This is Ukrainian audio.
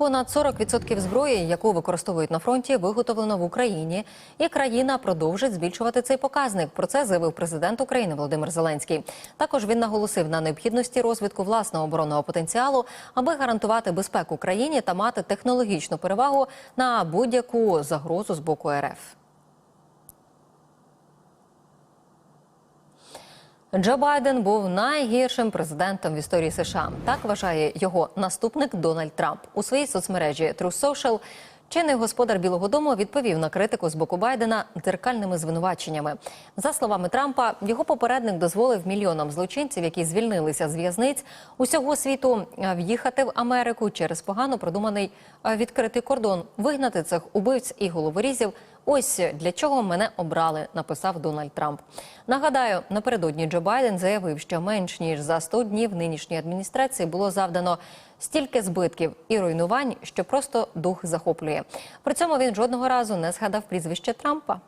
Понад 40% зброї, яку використовують на фронті, виготовлено в Україні, і країна продовжить збільшувати цей показник. Про це заявив президент України Володимир Зеленський. Також він наголосив на необхідності розвитку власного оборонного потенціалу, аби гарантувати безпеку країні та мати технологічну перевагу на будь-яку загрозу з боку РФ. Джо Байден був найгіршим президентом в історії США. Так вважає його наступник Дональд Трамп у своїй соцмережі True Social. Чинний господар Білого Дому відповів на критику з боку Байдена дзеркальними звинуваченнями. За словами Трампа, його попередник дозволив мільйонам злочинців, які звільнилися з в'язниць усього світу, е, в'їхати в Америку через погано продуманий е, відкритий кордон, вигнати цих убивць і головорізів. Ось для чого мене обрали, написав Дональд Трамп. Нагадаю, напередодні Джо Байден заявив, що менш ніж за 100 днів нинішньої адміністрації було завдано стільки збитків і руйнувань, що просто дух захоплює. При цьому він жодного разу не згадав прізвище Трампа.